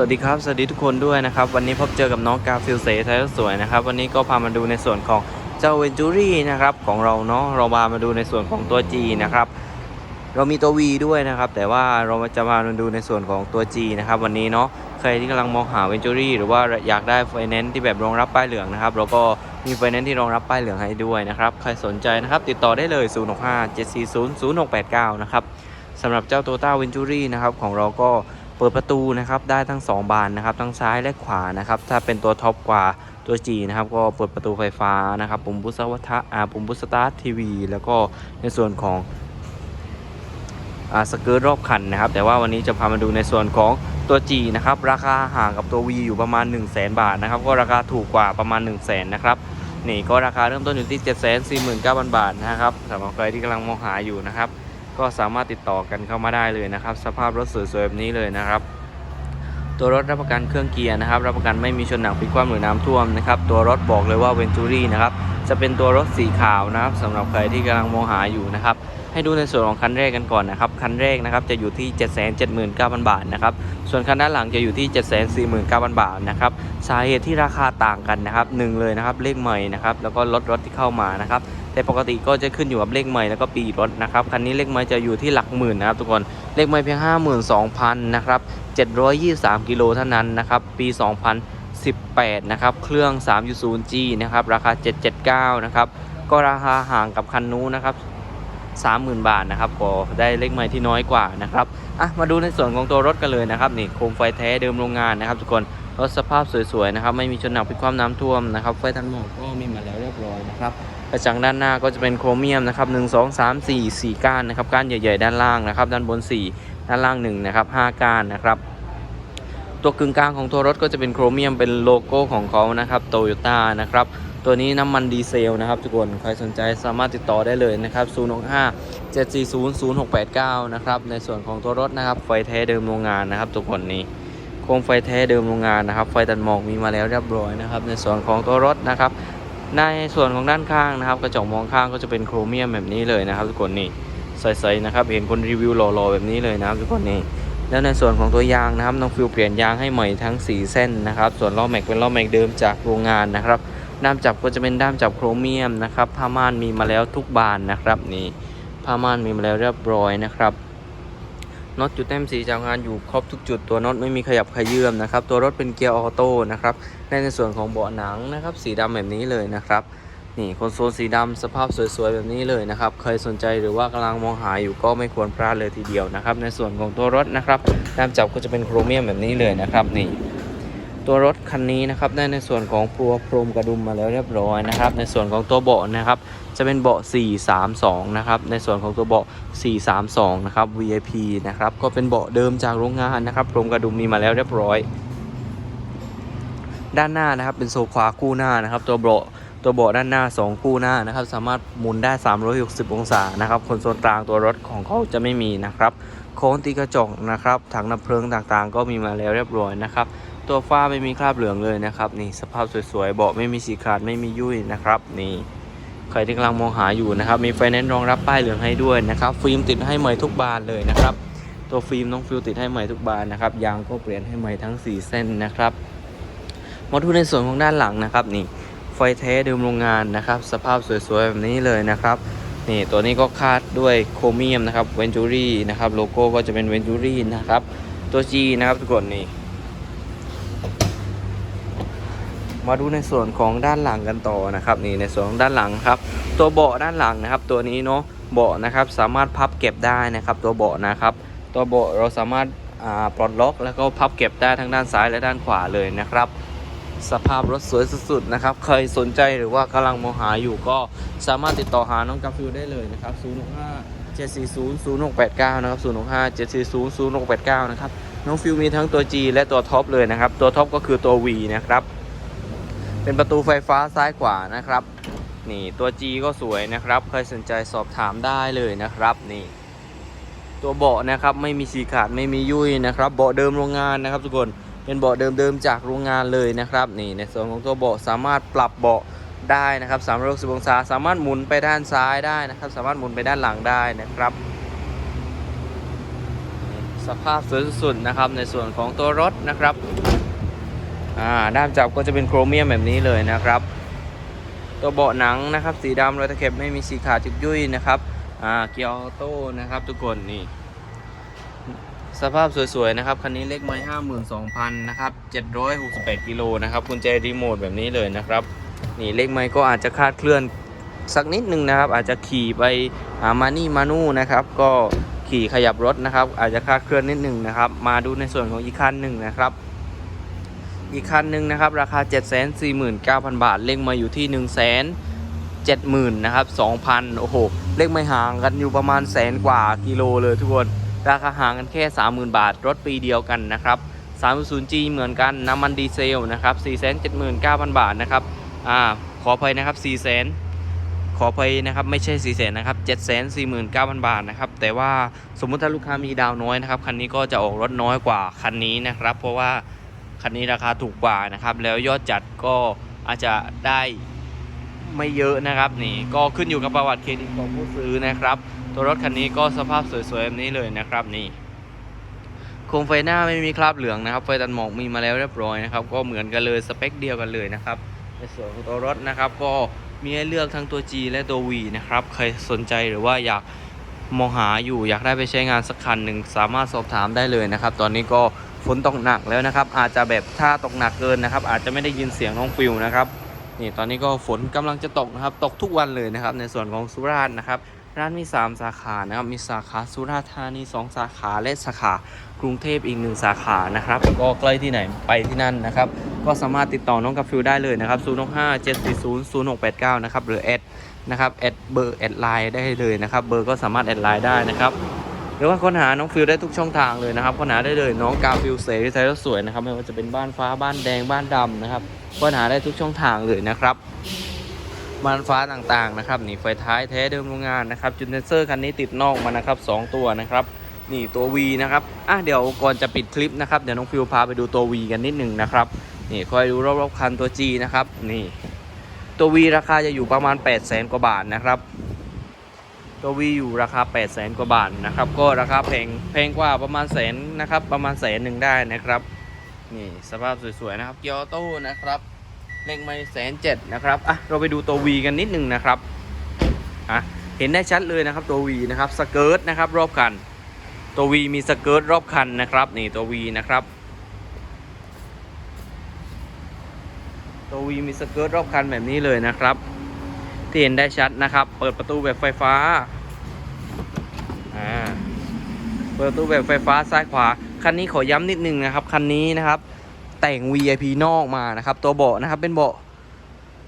วัสดีครับ สวัสดีทุกคนด้วยนะครับ วันนี้พบเจอกับน้องกาฟิลเซไทยสวยนะครับ วันนี้ก็พามาดูในส่วนของเจ้าเวนจูรี่นะครับของเราเนาะเรามามาดูในส่วนของตัว G นะครับเรามีตัว V ด้วยนะครับ แต่ว่าเราจะมาดูในส่วนของตัว G นะครับ วันนี้เนาะใครที่กำลังมองหาเวนจูรี่หรือว่าอยากได้ไฟแนนซ์ที่แบบรองรับป้ายเหลืองนะครับเราก็มีไฟแนนซ์ที่รองรับป้ายเหลืองให้ด้วยนะครับใครสนใจนะครับติดต่อได้เลย 0 6 5 7 4 0 0 6 8 9 นะครับสำหรับเจ้า Toyota v e n t u r y นะครับของเราก็ เปิดประตูนะครับได้ทั้ง 2 บานนะครับทั้งซ้ายและขวานะครับถ้าเป็นตัวท็อปกว่าตัว G นะครับก็เปิดประตูไฟฟ้านะครับปุ่มบุษวัฏอ่าปุ่มบุสตาร์ททีวีแล้วก็ในส่วนของอ่าสเกิร์ตรอบคันนะครับ แต่ว่าวันนี้จะพามาดูในส่วนของตัว G นะครับราคาห่างกับตัว V อยู่ประมาณ 1 0 0 0 0แบาทนะครับก็ราคาถูกกว่าประมาณ 1 0 0 0 0แนะครับนี่ก็ราคาเริ่มต้นอยู่ที่ 7 4 9 0 0 0 บาทนะครับสำหรับใครที่กำลังมองหาอยู่นะครับ ก็สามารถติดต่อกันเข้ามาได้เลยนะครับ สภาพรถสวยๆแบบนี้เลยนะครับ ตัวรถรับประกันเครื่องเกียร์นะครับ รับประกันไม่มีชนหนักพลิกคว่ำหรือน้ำท่วมนะครับ ตัวรถบอกเลยว่าเวนจูรี่นะครับ จะเป็นตัวรถสีขาวนะครับสำหรับใครที่กำลังมองหาอยู่นะครับให้ดูในส่วนของคันแรกกันก่อนนะครับ คันแรกนะครับจะอยู่ที่ 779,000 บาทนะครับ ส่วนคันด้านหลังจะอยู่ที่ 749,000 บาทนะครับ สาเหตุที่ราคาต่างกันนะครับหนึ่งเลยนะครับเลขใหม่นะครับ แล้วก็รถรถที่เข้ามานะครับ แต่ปกติก็จะขึ้นอยู่กับเลขใหม่แล้วก็ปีรถนะครับคันนี้เลขใหม่จะอยู่ที่หลักหมื่นนะครับทุกคนเลขใหม่เพียง 52,000นะครับ723กิโลเท่านั้นนะครับปี 2018นะครับเครื่อง 3.0G นะครับราคา 779นะครับก็ราคาห่างกับคันนู้นนะครับ30,000 บาทนะครับก็ได้เลขใหม่ที่น้อยกว่านะครับอะมาดูในส่วนของตัวรถกันเลยนะครับนี่โคมไฟแท้เดิมโรงงานนะครับ ทุกคนรถสภาพสวยๆนะครับไม่มีชนหนักพิกคว่ำน้ำท่วมนะครับไฟทันหมอกก็มีมาแล้วเรียบร้อยนะครับ กระจังด้านหน้าก็จะเป็นโครเมียมนะครับ1 2 3 4 4ก้านนะครับก้านใหญ่ๆด้านล่างนะครับ ด้านบน4ด้านล่าง1นะครับ5ก้านนะครับ ตัวกึ่งกลางของตัวรถก็จะเป็นโครเมียมเป็นโลโก้ของเขานะครับโตโยต้านะครับตัวนี้น้ำมันดีเซลนะครับทุกคนใครสนใจสามารถติดต่อได้เลยนะครับ065 740 0689นะครับในส่วนของตัวรถนะครับไฟแท้เดิมโรงงานนะครับทุกคนนี้โคมไฟแท้เดิมโรงงานนะครับ ไฟตัดหมอกมีมาแล้วเรียบร้อยนะครับ ในส่วนของตัวรถนะครับ ในส่วนของด้านข้างนะครับ กระจกมองข้างก็จะเป็นโครเมียมแบบนี้เลยนะครับ ทุกคนนี่ใสๆนะครับเห็นคนรีวิวหล่อๆแบบนี้เลยนะครับ ทุกคนนี่แล้วในส่วนของตัวยางนะครับน้องฟิวเปลี่ยนยางให้ใหม่ทั้ง 4 เส้นนะครับ ส่วนล้อแม็กเป็นล้อแม็กเดิมจากโรงงานนะครับด้ามจับก็จะเป็นด้ามจับโครเมียมนะครับผ้าม่านมีมาแล้วทุกบานนะครับนี่ผ้าม่านมีมาแล้วเรียบร้อยนะครับ น็อตจุดแต้มสีจากงานอยู่ครบทุกจุดตัวน็อตไม่มีขยับขยื่มนะครับ ตัวรถเป็นเกียร์ออโต้นะครับในส่วนของเบาะหนังนะครับ สีดำแบบนี้เลยนะครับนี่คอนโซลสีดำสภาพสวยๆแบบนี้เลยนะครับ ใครสนใจหรือว่ากำลังมองหาอยู่ก็ไม่ควรพลาดเลยทีเดียวนะครับ ในส่วนของตัวรถนะครับด้ามจับก็จะเป็นโครเมียมแบบนี้เลยนะครับนี่ ตัวรถคันนี้นะครับได้ในส่วนของพัวโพรมกระดุมมาแล้วเรียบร้อยนะครับ ในส่วนของตัวเบาะนะครับ จะเป็นเบาะ 432 นะครับ ในส่วนของตัวเบาะ 432 นะครับ VIP นะครับ ก็เป็นเบาะเดิมจากโรงงานนะครับโพรมกระดุมมีมาแล้วเรียบร้อย ด้านหน้านะครับเป็นโซฟาคู่หน้านะครับ ตัวเบาะตัวเบาะด้านหน้า 2 คู่หน้านะครับ สามารถหมุนได้ 360 องศานะครับคนโซลกลางตัวรถของเขาจะไม่มีนะครับโค้งตีกระจกนะครับถังน้ำเพลิงต่างๆ ก็มีมาแล้วเรียบร้อยนะครับ ตัวฝ้าไม่มีคราบเหลืองเลยนะครับ นี่สภาพสวยๆเบาะไม่มีสีขาดไม่มียุ่ยนะครับ นี่ใครที่กำลังมองหาอยู่นะครับ มีไฟแนนซ์รองรับป้ายเหลืองให้ด้วยนะครับฟิล์มติดให้ใหม่ทุกบานเลยนะครับ ตัวฟิล์มน้องฟิลติดให้ใหม่ทุกบานนะครับยางก็เปลี่ยนให้ใหม่ทั้ง 4 เส้นนะครับมาดูในส่วนของด้านหลังนะครับ นี่ไฟแท้เดิมโรงงานนะครับ สภาพสวยๆแบบนี้เลยนะครับนี่ตัวนี้ก็คาดด้วยโครเมียมนะครับเวนจูรี่นะครับโลโก้ก็จะเป็นเวนจูรี่นะครับตัว G นะครับทุกคนนี่ มาดูในส่วนของด้านหลังกันต่อนะครับนี่ในส่วนของด้านหลังครับ ตัวเบาะด้านหลังนะครับ ตัวนี้เนาะเบาะนะครับสามารถพับเก็บได้นะครับ ตัวเบาะนะครับ ตัวเบาะเราสามารถาปลดล็อก แล้วก็พับเก็บได้ทั้งด้านซ้ายและด้านขวาเลยนะครับ สภาพรถสวยสุดๆนะครับใครสนใจหรือว่ากำลังมองหาอยู่ก็สามารถติดต่อหาน้องกาฟิวได้เลยนะครับ065 740 0689 นะครับ 065 740 0689 นะครับ น้องฟิวมีทั้งตัว G และตัวท็อปเลยนะครับ ตัวท็อปก็คือตัว V นะครับ เป็นประตูไฟฟ้าซ้ายขวานะครับ นี่ตัว G ก็สวยนะครับ ใครสนใจสอบถามได้เลยนะครับ นี่ ตัวเบาะนะครับไม่มีสีขาดไม่มียุ่ยนะครับเบาะเดิมโรงงานนะครับทุกคนเป็นเบาะเดิมๆจากโรงงานเลยนะครับ นี่ในส่วนของตัวเบาะสามารถปรับเบาะได้นะครับ360องศาสามารถหมุนไปด้านซ้ายได้นะครับ สามารถหมุนไปด้านหลังได้นะครับสสภาพสวยสุดๆนะครับ ในส่วนของตัวรถนะครับ อ่าด้ามจับก็จะเป็นโครเมียมแบบนี้เลยนะครับ ตัวเบาะหนังนะครับ สีดำรอยตะเข็บไม่มีสีขาดจุกยุ่ยนะครับอ่าเกียร์ออโต้นะครับทุกคนนี่สภาพสวยๆนะครับคันนี้เลขไม้ห้าหมื่นสองพันนะครับเจ็ดร้อยหกสิบแปดกิโลนะครับกุญแจรีโมทแบบนี้เลยนะครับนี่เลขไม้ก็อาจจะคาดเคลื่อนสักนิดนึงนะครับ อาจจะขี่ไปามานี่มานู่นะครับ ก็ขี่ขยับรถนะครับ อาจจะคาดเคลื่อนนิดหนึ่งนะครับ มาดูในส่วนของอีกคันหนึ่งนะครับ อีกคันหนึ่งนะครับ ราคา 7 4 9 0 0 0 บาท เลขมาอยู่ที่1 7 0 0 0 0นะครับ2,000โอ้โห เลขไม่ห่างกันอยู่ประมาณแสนกว่ากิโลเลยทุกคน ราคาห่างกันแค่ 30,000 บาท รถปีเดียวกันนะครับ 30G เหมือนกันน้ำมันดีเซลนะครับ 479,000 บาทนะครับอ่าขออภัยนะครับ 400,000ขออภัยนะครับไม่ใช่4 0 0 0นะครับ749,000บาทนะครับ แต่ว่าสมมุติถ้าลูกค้ามีดาวน้อยนะครับ คันนี้ก็จะออกรถน้อยกว่าคันนี้นะครับ เพราะว่า คันนี้ราคาถูกกว่านะครับ แล้วยอดจัดก็อาจจะได้ไม่เยอะนะครับนี่ก็ขึ้นอยู่กับประวัติเครดิตของผู้ซื้อนะครับ ตัวรถคันนี้ก็สภาพสวยๆแบบนี้เลยนะครับนี่โคมไฟหน้าไม่มีคราบเหลืองนะครับไฟตัดหมอกมีมาแล้วเรียบร้อยนะครับก็เหมือนกันเลยสเปคเดียวกันเลยนะครับในส่วนของตัวรถนะครับก็มีให้เลือกทั้งตัว G และตัว V นะครับใครสนใจหรือว่าอยากมองหาอยู่อยากได้ไปใช้งานสักคันหนึ่งสามารถสอบถามได้เลยนะครับ ตอนนี้ก็ ฝนตกหนักแล้วนะครับ อาจจะแบบถ้าตกหนักเกินนะครับ อาจจะไม่ได้ยินเสียงน้องฟิวนะครับนี่ตอนนี้ก็ฝนกำลังจะตกนะครับ ตกทุกวันเลยนะครับ ในส่วนของสุราษฎร์นะครับ ร้านมี 3 สาขานะครับ มีสาขาสุราษฎร์ธานี 2 สาขาและสาขากรุงเทพอีก 1 สาขานะครับ ก็ใกล้ที่ไหนไปที่นั่นนะครับ ก็สามารถติดต่อน้องกับฟิวได้เลยนะครับ057400689นะครับหรือแอดนะครับแอดเบอร์แอดไลน์ได้เลยนะครับ เบอร์ก็สามารถแอดไลน์ได้นะครับ หรือว่าค้นหาน้องฟิวได้ทุกช่องทางเลยนะครับค้นหาได้เลยน้องกาฟิวเสรีไทยรถสวยนะครับไม่ว่าจะเป็นบ้านฟ้าบ้านแดงบ้านดำนะครับค้นหาได้ทุกช่องทางเลยนะครับบานฟ้าต่างๆนะครับนี่ไฟท้ายแท้เดิมโรงงานนะครับจุดเซนเซอร์คันนี้ติดนอกมานะครับสองตัวนะครับนี่ตัว V นะครับอะเดี๋ยวก่อนจะปิดคลิปนะครับเดี๋ยวน้องฟิวพาไปดูตัว V กันนิดหนึ่งนะครับนี่คอยดูรอบๆคันตัว G นะครับนี่ตัว V ราคาจะอยู่ประมาณ 8 0 0แสนกว่าบาทนะครับ ตัว V อยู่ราคา 8 0 0แสนกว่าบาทนะครับ ก็ราคาแพงแพงกว่าประมาณแสนนะครับ ประมาณแสนหนึ่งได้นะครับนี่สภาพสวยๆนะครับเกียร์ออโต้นะครับเลขไม่แสนเจ็ดนะครับอะเราไปดูตัว V กันนิดหนึ่งนะครับอะเห็นได้ชัดเลยนะครับตัว V นะครับสเกิร์ตนะครับรอบคัน ตัว V มีสเกิร์ตรอบคันนะครับนี่ตัว V นะครับตัว V มีสเกิร์ตรอบคันแบบนี้เลยนะครับ ที่เห็นได้ชัดนะครับ เปิดประตูแบบไฟฟ้าอ่าเปิดประตูแบบไฟฟ้าซ้ายขวา คันนี้ขอย้ำนิดนึงนะครับ คันนี้นะครับ แต่ง VIP นอกมานะครับ ตัวเบาะนะครับเป็นเบาะ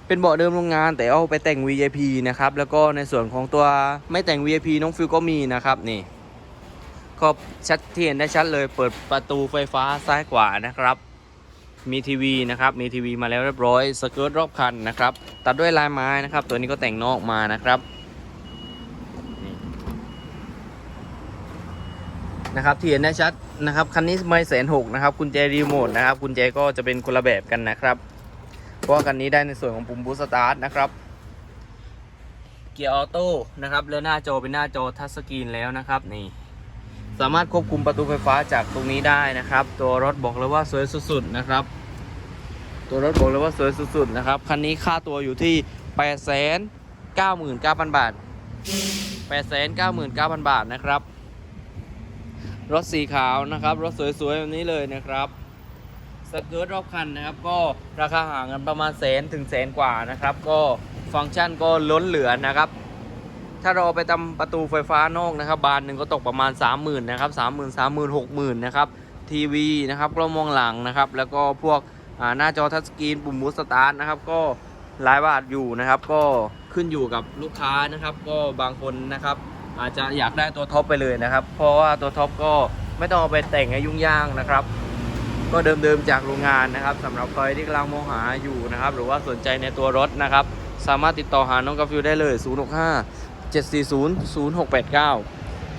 เป็นเบาะเดิมโรงงาน แต่เอาไปแต่ง VIP นะครับ แล้วก็ในส่วนของตัวไม่แต่ง VIP น้องฟิวก็มีนะครับนี่ก็ชัดที่เห็นได้ชัดเลย เปิดประตูไฟฟ้าซ้ายขวานะครับ มีทีวีนะครับ มีทีวีมาแล้วเรียบร้อย สเกิร์ตรอบคันนะครับ ตัดด้วยลายไม้นะครับ ตัวนี้ก็แต่งนอกมานะครับนะครับที่เห็นได้ชัดนะครับคันนี้ไม่แสนหกนะครับกุญแจรีโมทนะครับกุญแจก็จะเป็นคนละแบบกันนะครับ เพราะว่าคันนี้ได้ในส่วนของปุ่มบูสตาร์ทนะครับ เกียร์ออโต้นะครับแล้วหน้าจอเป็นหน้าจอทัชสกรีนแล้วนะครับนี่ สามารถควบคุมประตูไฟฟ้าจากตรงนี้ได้นะครับ ตัวรถบอกเลยว่าสวยสุดๆนะครับ ตัวรถบอกเลยว่าสวยสุดๆนะครับคันนี้ค่าตัวอยู่ที่ 8 9 9 0 0 0 บาท 8 9 9 0 0 0 บาทนะครับ รถสีขาวนะครับ รถสวยๆแบบนี้เลยนะครับสเกิร์ตรอบคันนะครับ ก็ราคาห่างกันประมาณแสนถึงแสนกว่านะครับ ก็ฟังก์ชันก็ล้นเหลือนะครับ ถ้าเราเอาไปทำประตูไฟฟ้านอกนะครับ บานหนึ่งก็ตกประมาณ 30,000นะครับ30,000 30,000 60,000นะครับทีวีนะครับกล้องมองหลังนะครับ แล้วก็พวกหน้าจอทัชสกรีนปุ่มบูสตาร์ทนะครับ ก็หลายบาทอยู่นะครับ ก็ขึ้นอยู่กับลูกค้านะครับ ก็บางคนนะครับ อาจจะอยากได้ตัวท็อปไปเลยนะครับ เพราะว่าตัวท็อปก็ไม่ต้องเอาไปแต่งให้ยุ่งยากนะครับ ก็เดิมๆจากโรงงานนะครับสำหรับใครที่กำลังมองหาอยู่นะครับ หรือว่าสนใจในตัวรถนะครับ สามารถติดต่อหาน้องกาฟิวได้เลย 065 740 0689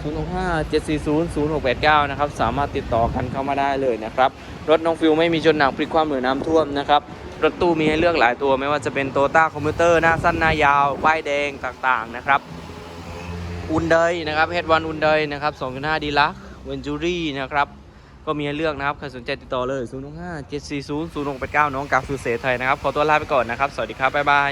065 740 0689 นะครับ สามารถติดต่อกันเข้ามาได้เลยนะครับ รถน้องฟิวไม่มีจนหนักพลิกความหรือน้ำท่วมนะครับ รถตู้มีให้เลือกหลายตัวไม่ว่าจะเป็นโตต้าคอมพิวเตอร์หน้าสั้นหน้ายาว ป้ายแดงต่างๆนะครับอุนเดยนะครับเฮดวันอุนเดยนะครับ 2.5ดีลักเวนจูรี่นะครับ ก็มีให้เลือกนะครับ ใครสนใจติดต่อเลย0 5 7 4 0 0 6 8 9 น้องกาฟิลเซไทยนะครับ ขอตัวลาไปก่อนนะครับ สวัสดีครับ บ๊ายบาย